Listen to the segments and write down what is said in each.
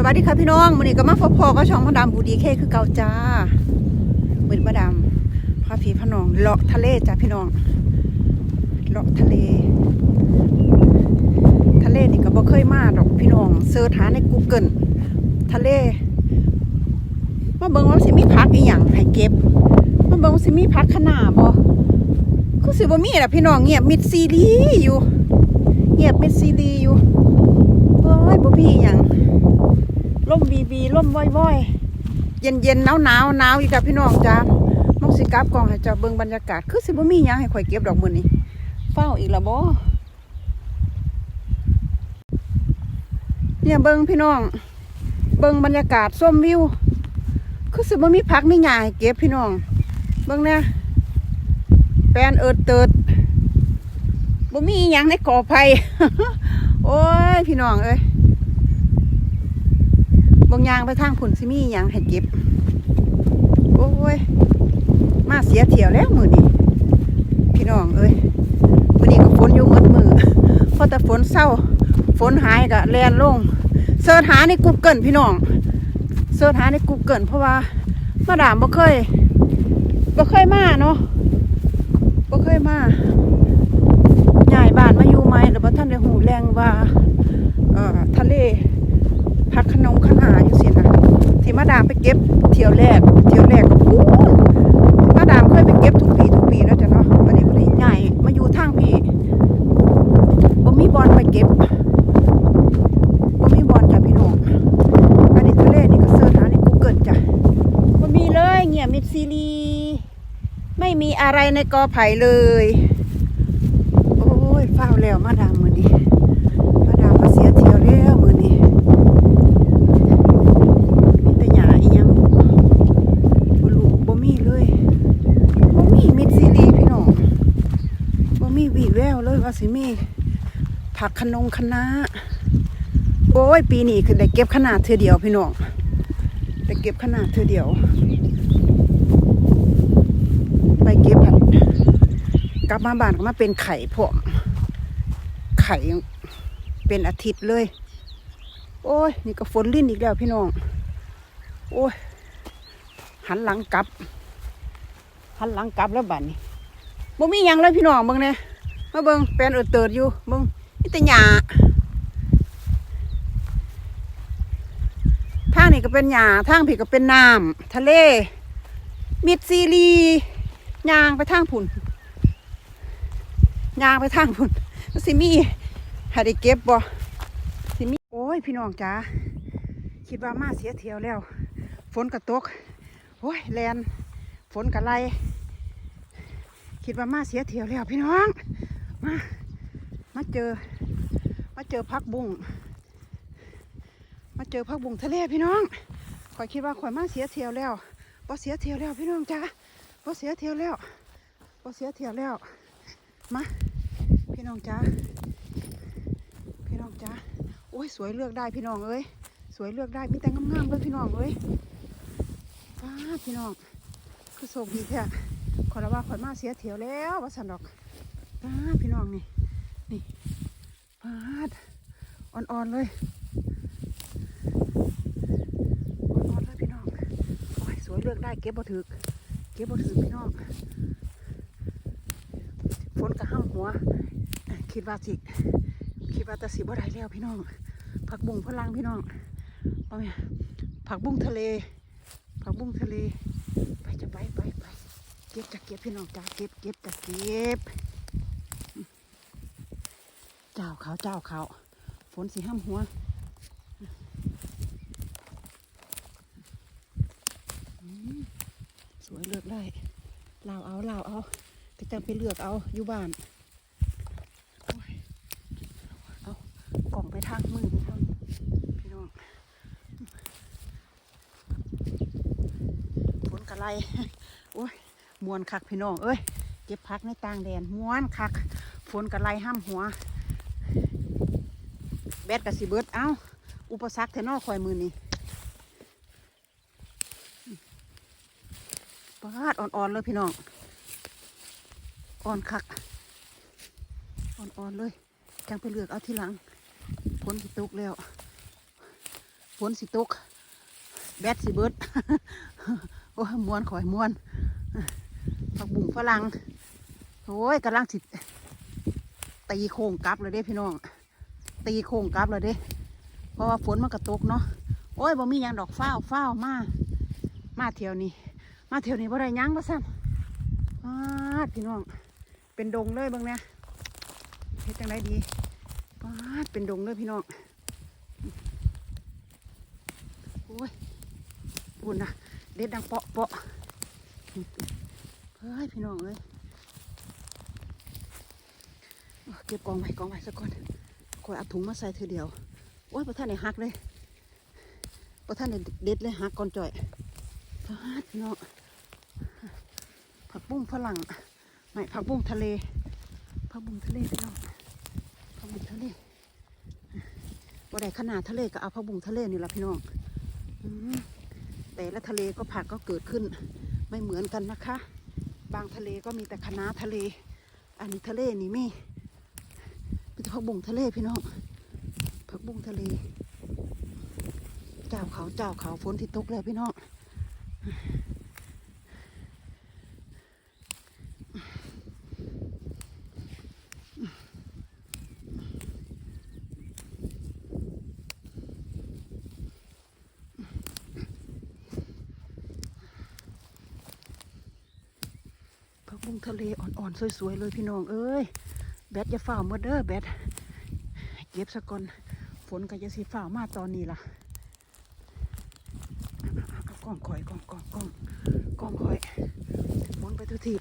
สวัสดีค่ะพี่น้องวันนี้ก็มาพบพอก็ช่องพระดำบูดีเคคือเก่าจ้าเหมือนพระดำพาพี่พระน้องเลาะทะเลจ้าพี่น้องเลาะทะเล ทะเลนี่ก็บ่เคยมาดอกพี่น้องเสิร์ชหาใน Google ทะเลมาเบิ่งว่าสิมีพักอีหยังให้เก็บมาเบิ่งว่าสิมีพักขนาดบ่คือสิบ่มีล่ะพี่น้องเงียบมิดซีรีอยู่ เงียบมิดซีรีอยู่โอ้ยบ่มีอีหยัง ร่มบีบีร่มว้อยว้อยเย็นเย็นหนาวหนาวหนาวอีกกับพี่น้องจ้ามองสิกลับกองให้เจ้าเบิ่งบรรยากาศ คือสิบ่มีหยังให้ข่อยเก็บดอกมื้อนี้เฝ้าอีกละบ่เนี่ยเบิ่งพี่น้อง เบิ่งบรรยากาศส้มวิว คือสิบ่มีพักมีหญ้าให้เก็บพี่น้อง เบิ่งเนี่ยแปลนเอิดเติดบ่มีอีหยังในกอไผ่โอ้ยพี่น้องเอ้ย บางยางไปทางผุนซิมียังให้เก็บ โอ้ย มาเสียเที่ยวแล้วมือนี้พี่น้องเอ้ยมือนี้ก็ฝนอยู่หมดมือพอแต่ฝนเศร้า ฝนหายก็แลนลงเสิร์ชหาในกูเกิลพี่น้องเสิร์ชหาในกูเกิลเพราะว่ามาดามบ่เคยบ่เคยมาเนาะบ่เคยมาย้ายบ้านมาอยู่ไหมหรือว่าท่านได้หูแรงว่าเอ่อทะเล พักขนมขนาอยู่สินะที่มาดามไปเก็บเที่ยวแรก เที่ยวแรกก็มาดามเคยไปเก็บทุกปีทุกปีแล้วจ้ะเนาะวันนี้วันนี้ใหญ่มาอยู่ทางพี่บ่มีบอลไปเก็บบ่มีบอลจ้ะพี่น้องอันนี้ทะเลนี่ก็เสิร์ชหาใน Google จ้ะบ่มีเลยเงียมิดซีรีไม่มีอะไรในกอไผ่เลย โอ้ยเฝ้าแล้วมาดามมือนี้มาดามมาเสียเที่ยวแล้วมืแต่หญ้าอีหยังบ่รู้บ่มีเลยบ่มีมิดซีรีส์พี่น้องบ่มีวี่แววเลยว่า สิมีผักขนงคะน้าโอ้ย ปีนี้คือได้เก็บขนาดเธอเดียวพี่น้องได้เก็บขนาดเธอเดียว ไปเก็บผัดกลับมาบ้านก็มาเป็นไข่พร้อมไข่เป็นอาทิตย์เลย โอ้ย นี่ก็ฝนลิ้นอีกแล้วพี่น้อง โอ้ย หันหลังกลับ หันหลังกลับแล้วบัดนี้บ่มียังเลยพี่น้องเบิ่งเนี่ย มาเบิ่งแปลนเออเติดอยู่เบิ่งนี่แต่หญ้าทางนี่ก็เป็นหญ้าทางพี่ก็เป็นน้ำทะเล มิดซีรียางไปทางผุนยางไปทางผุนสิมีห้ได้เก็บบ่สิมีโอ้ยพี่น้องจ้าคิดว่ามาเสียเที่ยวแล้ว ฝนกระตกโอ้ยแลนฝนกระไลคิดว่ามาเสียเที่ยวแล้วพี่น้อง มามาเจอ มาเจอพักบุ้งมาเจอพักบุ้งทะเลพี่น้องข่อยคิดว่าข่อยมาเสียเที่ยวแล้วพอเสียเที่ยวแล้วพี่น้องจ้าพอเสียเที่ยวแล้วพอเสียเที่ยวแล้วมาพี่น้องจ้าพี่น้องจ้าโอ้ยสวยเลือกได้พี่น้องเอ้ยสวยเลือกได้มีแต่งามๆเลยพี่น้องเอ้ยป้าพี่น้องคือโชคดีแท้ขอละว่าขอยมาเสียเถียวแล้วว่าสันดอก ป้าดพี่น้องนี่ นี่ป้าดอ่อนๆเลยอ่อนๆเลยพี่น้องโอ้ยสวยเลือกได้เก็บบ่ถึก เก็บบ่ถึกพี่น้องฝนกระห้ำหัว คิดว่าสิคิดว่าแต่สิบ่ได้แล้วพี่น้อง ผักบุ้งพลังพี่น้องเอาไหมผักบุ้งทะเล ผักบุ้งทะเล ไปจะไปไปไปเก็บจะเก็บพี่น้องจ้าเก็บเก็บจะเก็บ เจ้าเขาเจ้าเขาฝนสีห้ามหัวสวยเลือกได้ลาวเอาลาวเอาก็จะไปเลือกเอาอยู่บ้านเอากล่องไปทางมือทางพี่น้องฝนกะไรโอ้ยมวนคักพี่น้องเอ้ยเก็บพักในต่างแดนมวนคักฝนกระไรห้ามหัว แบดกะสิเบิดเอ้า อุปสรรคเทนอคอยมือนี่ปาดอ่อนๆเลยพี่น้อง อ่อนคัก อ่อนๆเลยจังไปเลือกเอาทีหลังฝนที่ตกแล้วฝนสิตก แบดสิเบิดโอ้มวนข่อยมวนผักบุ้งฝรั่งโอ้ยกำลังสิตีโค้งกลับเลยเด้พี่น้อง ตีโค้งกลับเลยเด้ เพราะว่าฝนมันกระตกเนาะ โอ้ยบ่มียังดอกฟ้าวฟ้ามา มาเที่ยวนี้ มาเที่ยวนี้บ่ได้ยังบ่ซ้ำอ้าพี่น้อง เป็นดงเลยเบิ่งเนี่ยเฮ็ดจังไดดีป้าเป็นดงเลยพี่น้อง โอ้ยปุ่นนะเด็ดดังเปาะเปาะเฮ้ยพี่น้องเอ้ยเก็บกองไว้กองไว้สักก่อน อยเอาถุงมาใส่เธอเดียว โอ้ยพระท่านไหนหักเลยพระท่านไหนเด็ดเลยหักก่อนจ่อยฟาดพี่น้องผักบุ้งฝรั่งไม่ผักบุ้งทะเลผักบุ้งทะเลพี่น้องผักบุ้งทะเลบ่ได้ขนาดทะเลก็เอาผักบุ้งทะเลนี่แหละพี่น้องแต่ละทะเลก็ผักก็เกิดขึ้น ไม่เหมือนกันนะคะ บางทะเลก็มีแต่คะน้าทะเล อันนี้ทะเลนี่มี มีแต่ผักบุ้งทะเลพี่น้องผักบุ้งทะเล เจ้าเขาเจ้าเขาฝนที่ตกแล้วพี่น้องผักบุ้งทะเลอ่อนๆสวยๆเลยพี่น้องเอ้ย แบดอย่าฝ่าเมดเด้อแบดเก็บสะก่อนฝนก็จะสีฝ่ามาตอนนี้ล่ะกล้องคอยกล้องกล้องกล้องกล้องคอยหมุนไปทุกที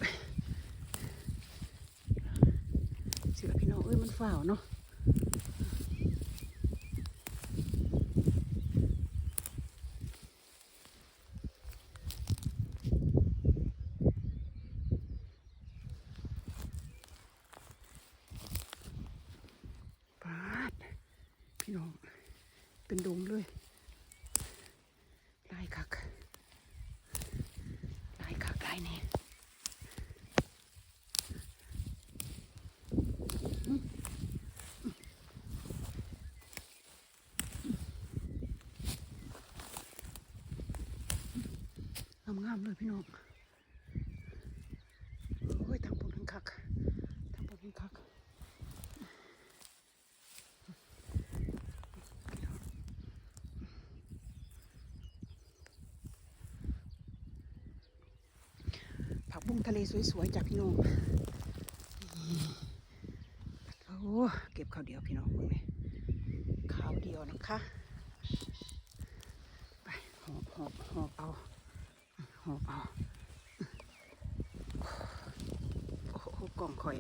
เสือพี่น้องเอ้ยมันฝ่าวเนาะปาดพี่น้อง เป็นดงเลย ลายคักลายคักลายนี่อืมงามเลยพี่น้องโอ้ยทางบนทั้งคักทางบนทั้งคักผักบุ้งทะเลสวยๆจากพี่น้องโอ้เก็บข้าวเดียวพี่น้องเลยข้าวเดียวนะคะ ไปหอบหอบหอบเอา โอ้โหกล่องคอย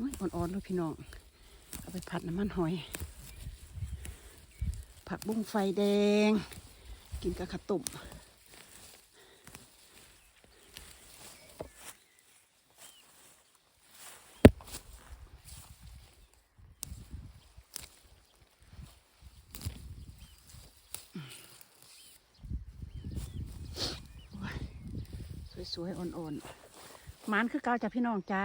อ่อนๆเลยพี่น้อง เอาไปผัดน้ำมันหอย ผักบุ้งไฟแดง กินกับข้าวต้มสวยๆ อ่อนๆมานคือเกาจ้ะพี่น้องจ้า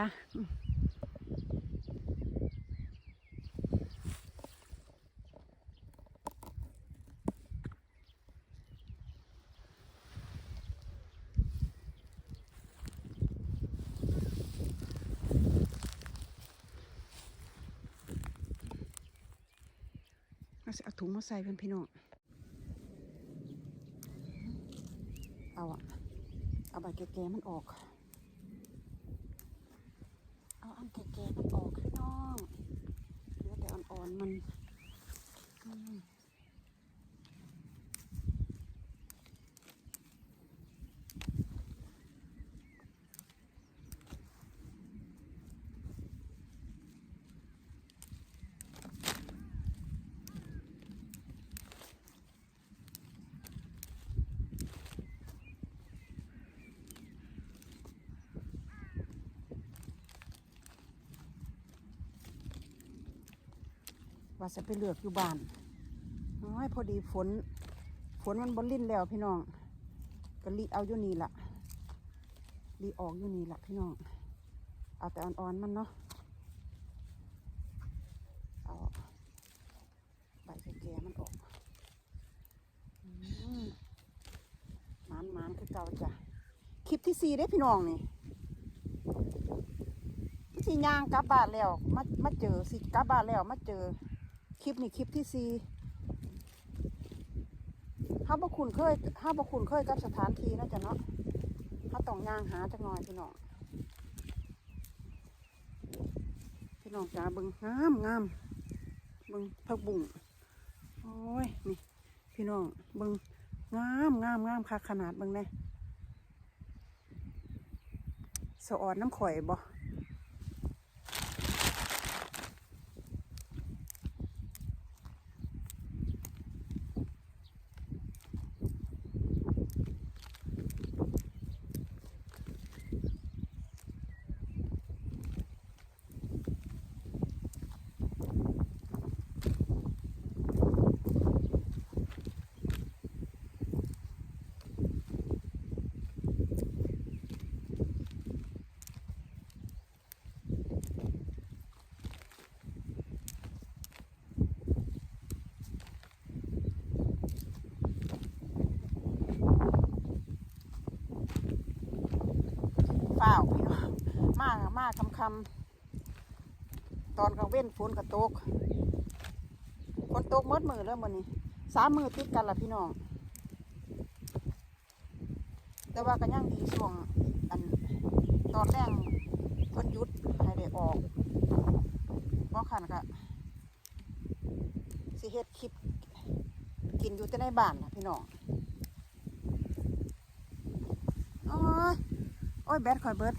เอาสิเอาถุงมาใส่เพื่อนพี่น้องเอาอะเอาใบแก่ๆมันออก เอาอันแก่ๆมันออกพี่น้องเหลือแต่อ่อนๆมันอืม ว่าจะไปเลือกอยู่บ้านน้อยพอดีฝน ฝนมันบนลิ้นแล้วพี่น้องก็รีเอาอยู่นี่ละรีออกอยู่นี่ละพี่น้อง เอาแต่อ่อนๆมันเนาะ เอาใบแก่มันออกมหมานหมานๆคือเก่าจ้ะ คลิปที่สี่ได้พี่น้องนี่สิย่างกลับบ้านแล้ว มามาเจอสิกลับบ้านแล้วมาเจอ คลิปนี้คลิปที่สี่ห้าบคุณเคยห้าบคุณเคยกับสถานที่นะจ๊ะเนาะถ้าต้องย่างหาจักหน่อยพี่น้อง พี่น้องจ๋าเบิงงามงามเบิงผักบุ้งโอ้ยนี่พี่น้องเบิงงามงามงามคักขนาดเบิงเลยสะออนน้ำข่อยบ่ฝ้าวพี่น้อง มาคำคำตอนกลางเว้นฝนกระตกฝนตกหมดมือแล้วมันนี้สามมือติดกันละพี่น้อง แต่ว่าก็ยังดีช่วงอันตอนแรกคนยุดให้ได้ออกบ่ขันก็สิเฮ็ดคลิปกินอยู่แต่ในบ้านนะพี่น้องโอ้ยโอ้ยแบตคอยเบิด